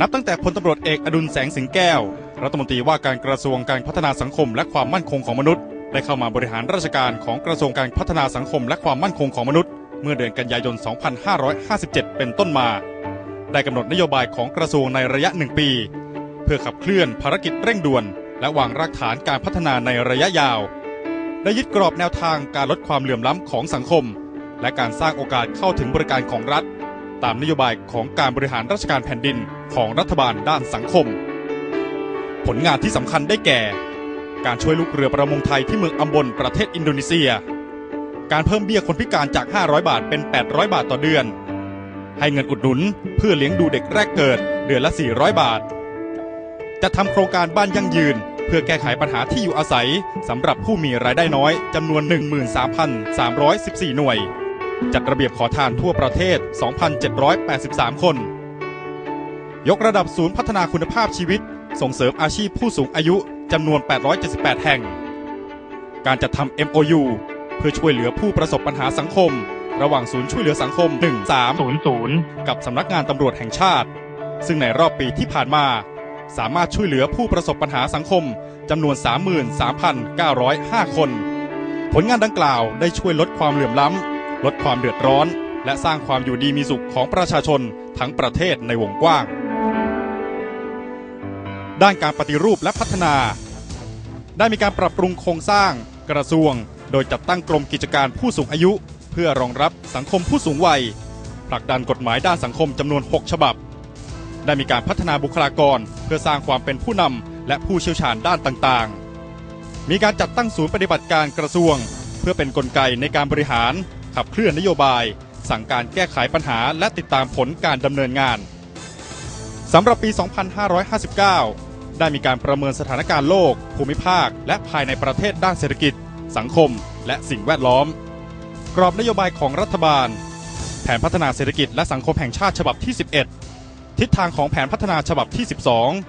นับตั้งแต่พลตำรวจเอกอดุลแสงสิงแก้ว รัฐมนตรีว่าการกระทรวงการพัฒนาสังคมและความมั่นคงของมนุษย์ ได้เข้ามาบริหารราชการของกระทรวงการพัฒนาสังคมและความมั่นคงของมนุษย์ เมื่อเดือนกันยายน 2557 เป็นต้นมา ได้กำหนดนโยบายของกระทรวงในระยะหนึ่งปี เพื่อขับเคลื่อนภารกิจเร่งด่วน และวางรากฐานการพัฒนาในระยะยาวได้ยึดกรอบแนวทางการลดความเหลื่อมล้ำของสังคม และการสร้างโอกาสเข้าถึงบริการของรัฐ ตามนโยบายของการบริหารราชการแผ่นดิน ของรัฐบาลด้านสังคม ผลงานที่สำคัญได้แก่ การช่วยลูกเรือประมงไทยที่เมืองอัมบนประเทศอินโดนีเซีย การเพิ่มเบี้ยคนพิการจาก 500 บาทเป็น 800 บาทต่อเดือน ให้เงินอุดหนุนเพื่อเลี้ยงดูเด็กแรกเกิดเดือนละ 400 บาท จะทำโครงการบ้านยั่งยืนเพื่อแก้ไขปัญหาที่อยู่อาศัยสำหรับผู้มีรายได้น้อยจำนวน 13,314 หน่วย จัดระเบียบขอทานทั่วประเทศ 2,783 คน ยกระดับศูนย์พัฒนาคุณภาพชีวิต ส่งเสริมอาชีพผู้สูงอายุจำนวน 878 แห่ง การจัดทำ MOU เพื่อช่วยเหลือผู้ประสบปัญหาสังคม ระหว่างศูนย์ช่วยเหลือสังคม 1300 กับสำนักงานตำรวจแห่งชาติ ซึ่งในรอบปีที่ผ่านมา สามารถช่วยเหลือผู้ประสบปัญหาสังคมจำนวน 33,905 คน ผลงานดังกล่าวได้ช่วยลดความเหลื่อมล้ำ ลดความเดือดร้อน และสร้างความอยู่ดีมีสุขของประชาชนทั้งประเทศในวงกว้าง ด้านการปฏิรูปและพัฒนา ได้มีการปรับปรุงโครงสร้างกระทรวง โดยจัดตั้งกรมกิจการผู้สูงอายุ เพื่อรองรับสังคมผู้สูงวัย ผลักดันกฎหมายด้านสังคมจำนวน 6 ฉบับ ได้มีการพัฒนาบุคลากร เพื่อสร้างความเป็นผู้นำและผู้เชี่ยวชาญด้านต่างๆ มีการจัดตั้งศูนย์ปฏิบัติการกระทรวง เพื่อเป็นนกลไกในการบริหาร ขับเคลื่อนนโยบาย สั่งการแก้ไขปัญหาและติดตามผลการดำเนินงานสำหรับปี 2559 ได้มีการประเมินสถานการณ์โลก ภูมิภาค และภายในประเทศด้านเศรษฐกิจ สังคม และสิ่งแวดล้อม กรอบนโยบายของรัฐบาล แผนพัฒนาเศรษฐกิจและสังคมแห่งชาติฉบับที่ 11 ทิศทางของแผนพัฒนาฉบับที่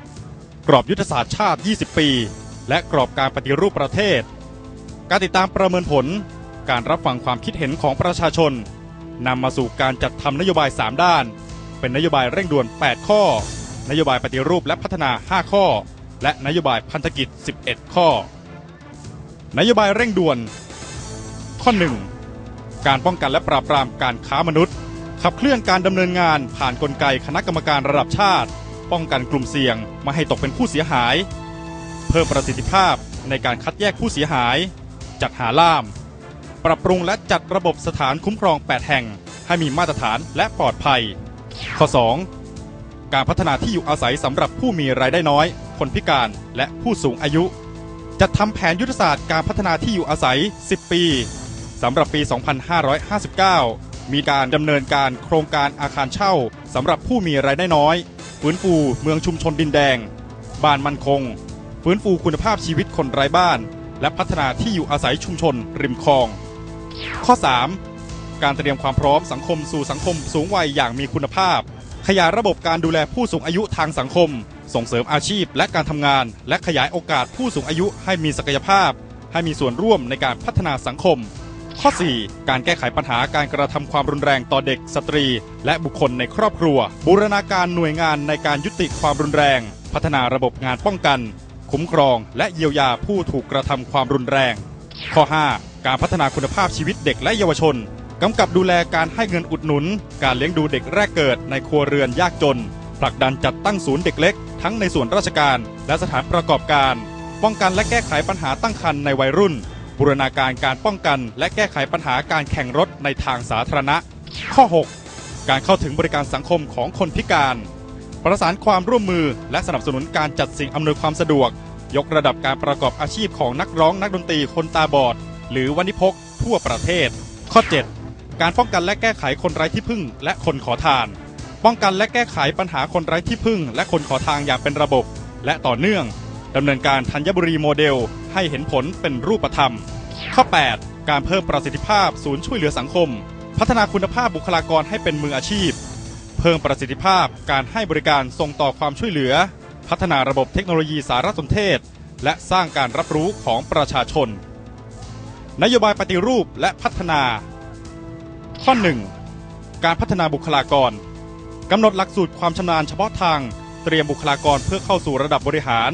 12 กรอบยุทธศาสตร์ชาติ 20 ปี และกรอบการปฏิรูปประเทศ การติดตามประเมินผล การรับฟังความคิดเห็นของประชาชนนำมาสู่การจัดทำนโยบาย 3 ด้าน เป็นนโยบายเร่งด่วน 8 ข้อ นโยบายปฏิรูปและพัฒนา 5 ข้อ และนโยบายพันธกิจ 11 ข้อ นโยบายเร่งด่วน ข้อ 1 การป้องกันและปราบปรามการค้ามนุษย์ ขับเคลื่อนการดำเนินงานผ่านนกลไกคณะกรรมการระดับชาติ ป้องกันกลุ่มเสี่ยงไม่ให้ตกเป็นผู้เสียหาย เพิ่มประสิทธิภาพในการคัดแยกผู้เสียหาย จัดหาล่าม ปรับปรุงและจัดระบบสถานคุ้มครอง 8 แห่ง ให้มีมาตรฐานและปลอดภัย ข้อ 2 การพัฒนาที่อยู่อาศัยสำหรับผู้มีรายได้น้อย คนพิการและผู้สูงอายุ จัดทำแผนยุทธศาสตร์การพัฒนาที่อยู่อาศัย 10 ปีสำหรับปี 2559 มีการดำเนินการโครงการอาคารเช่าสำหรับผู้มีรายได้น้อย ฟื้นฟูเมืองชุมชนดินแดง บ้านมั่นคง ฟื้นฟูคุณภาพชีวิตคนไร้บ้าน และพัฒนาที่อยู่อาศัยชุมชนริมคลอง ข้อ 3 การเตรียมความพร้อมสังคมสู่สังคมสูงวัยอย่างมีคุณภาพ ขยายระบบการดูแลผู้สูงอายุทางสังคม ส่งเสริมอาชีพและการทำงาน และขยายโอกาสผู้สูงอายุให้มีศักยภาพ ให้มีส่วนร่วมในการพัฒนาสังคม ข้อ 4 การแก้ไขปัญหาการกระทำความรุนแรงต่อเด็กสตรี และบุคคลในครอบครัว บูรณาการหน่วยงานในการยุติความรุนแรง พัฒนาระบบงานป้องกัน คุ้มครอง และเยียวยาผู้ถูกกระทำความรุนแรง ข้อ 5 การพัฒนาคุณภาพชีวิตเด็กและเยาวชน กำกับดูแลการให้เงินอุดหนุน การเลี้ยงดูเด็กแรกเกิดในครัวเรือนยากจน ผลักดันจัดตั้งศูนย์เด็กเล็ก ทั้งในส่วนราชการ และสถานประกอบการ ป้องกันและแก้ไขปัญหาตั้งครรภ์ในวัยรุ่น บูรณาการการป้องกันและแก้ไขปัญหาการแข่งรถในทางสาธารณะ ข้อ 6 การเข้าถึงบริการสังคมของคนพิการ ประสานความร่วมมือและสนับสนุนการจัดสิ่งอำนวยความสะดวก ยกระดับการประกอบอาชีพของนักร้องนักดนตรีคนตาบอด หรือวันิพกทั่วประเทศ ข้อ 7 การป้องกันและแก้ไขคนไร้ที่พึ่ง และคนขอทาน ป้องกันและแก้ไขปัญหาคนไร้ที่พึ่ง และคนขอทางอย่างเป็นระบบ และต่อเนื่องดำเนินการธัญบุรีโมเดล ให้เห็นผลเป็นรูปธรรม ข้อ 8 การเพิ่มประสิทธิภาพศูนย์ช่วยเหลือสังคม พัฒนาคุณภาพบุคลากรให้เป็นมืออาชีพ เพิ่มประสิทธิภาพการให้บริการส่งต่อความช่วยเหลือ พัฒนาระบบเทคโนโลยีสารสนเทศ และสร้างการรับรู้ของประชาชน นโยบายปฏิรูปและพัฒนา ข้อ 1 การพัฒนาบุคลากรกำหนดหลักสูตรความชำนาญเฉพาะทางเตรียมบุคลากรเพื่อเข้าสู่ระดับบริหาร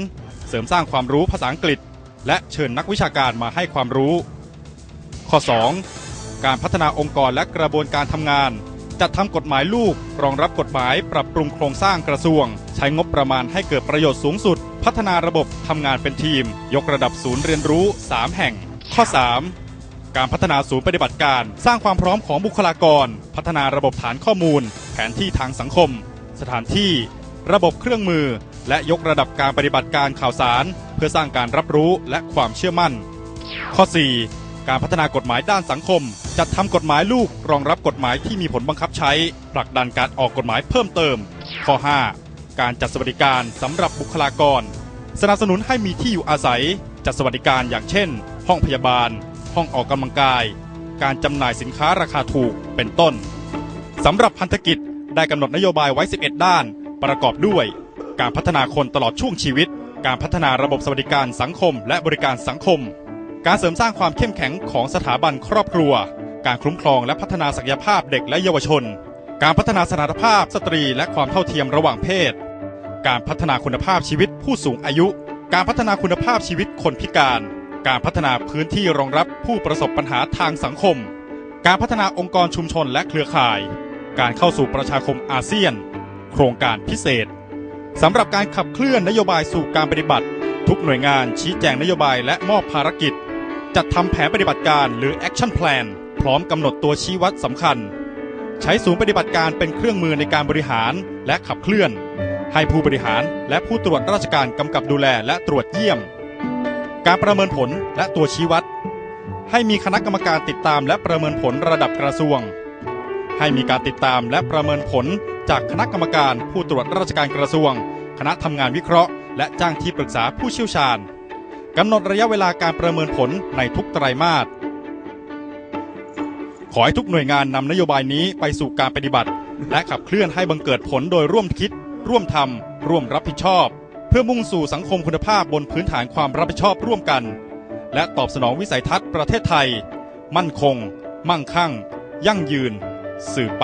เสริมสร้างความรู้ภาษาอังกฤษ และเชิญนักวิชาการมาให้ความรู้ ข้อ 2 การพัฒนาองค์กรและกระบวนการทำงาน จัดทำกฎหมายลูกรองรับกฎหมายปรับปรุงโครงสร้างกระทรวง ใช้งบประมาณให้เกิดประโยชน์สูงสุด พัฒนาระบบทำงานเป็นทีม ยกระดับศูนย์เรียนรู้ 3 แห่ง ข้อ 3 การพัฒนาศูนย์ปฏิบัติการ สร้างความพร้อมของบุคลากร พัฒนาระบบฐานข้อมูล แผนที่ทางสังคม สถานที่ ระบบเครื่องมือ และยกระดับการปฏิบัติการข่าวสาร เพื่อสร้างการรับรู้และความเชื่อมั่น ข้อ 4 การพัฒนากฎหมายด้านสังคม จัดทำกฎหมายลูกรองรับกฎหมายที่มีผลบังคับใช้ผลักดันการออกกฎหมายเพิ่มเติม ข้อ 5 การจัดสวัสดิการสำหรับบุคลากร สนับสนุนให้มีที่อยู่อาศัย จัดสวัสดิการอย่างเช่น ห้องพยาบาล ห้องออกกำลังกาย การจำหน่ายสินค้าราคาถูกเป็นต้นสำหรับพันธกิจได้กำหนดนโยบายไว้ 11 ด้าน ประกอบด้วย การพัฒนาคนตลอดช่วงชีวิต การพัฒนาระบบสวัสดิการสังคม และบริการสังคม การเสริมสร้างความเข้มแข็งของสถาบันครอบครัว การคุ้มครองและพัฒนาศักยภาพเด็กและเยาวชน การพัฒนาสถานภาพสตรีและความเท่าเทียมระหว่างเพศ การพัฒนาคุณภาพชีวิตผู้สูงอายุ การพัฒนาคุณภาพชีวิตคนพิการ การพัฒนาพื้นที่รองรับผู้ประสบปัญหาทางสังคม การพัฒนาองค์กรชุมชนและเครือข่าย การเข้าสู่ประชาคมอาเซียน โครงการพิเศษสำหรับการขับเคลื่อนนโยบายสู่การปฏิบัติ ทุกหน่วยงานชี้แจงนโยบายและมอบภารกิจ จัดทำแผนปฏิบัติการหรือ Action Plan พร้อมกำหนดตัวชี้วัดสำคัญ ใช้ศูนย์ปฏิบัติการเป็นเครื่องมือในการบริหารและขับเคลื่อน ให้ผู้บริหารและผู้ตรวจราชการกำกับดูแลและตรวจเยี่ยม การประเมินผลและตัวชี้วัด ให้มีคณะกรรมการติดตามและประเมินผลระดับกระทรวง ให้มีการติดตามและประเมินผลจากคณะกรรมการผู้ตรวจราชการกระทรวง คณะทำงานวิเคราะห์ และจ้างที่ปรึกษาผู้เชี่ยวชาญกำหนดระยะเวลาการประเมินผลในทุกไตรมาสขอให้ทุกหน่วยงานนำนโยบายนี้ไปสู่การปฏิบัติ และขับเคลื่อนให้บังเกิดผลโดยร่วมคิด ร่วมทำร่วมรับผิดชอบ พื่อมุ่งสู่สังคมคุณภาพบนพื้นฐานความรับผิดชอบร่วมกัน และตอบสนองวิสัยทัศน์ประเทศไทย มั่นคง มั่งคั่ง ยั่งยืน สืบไป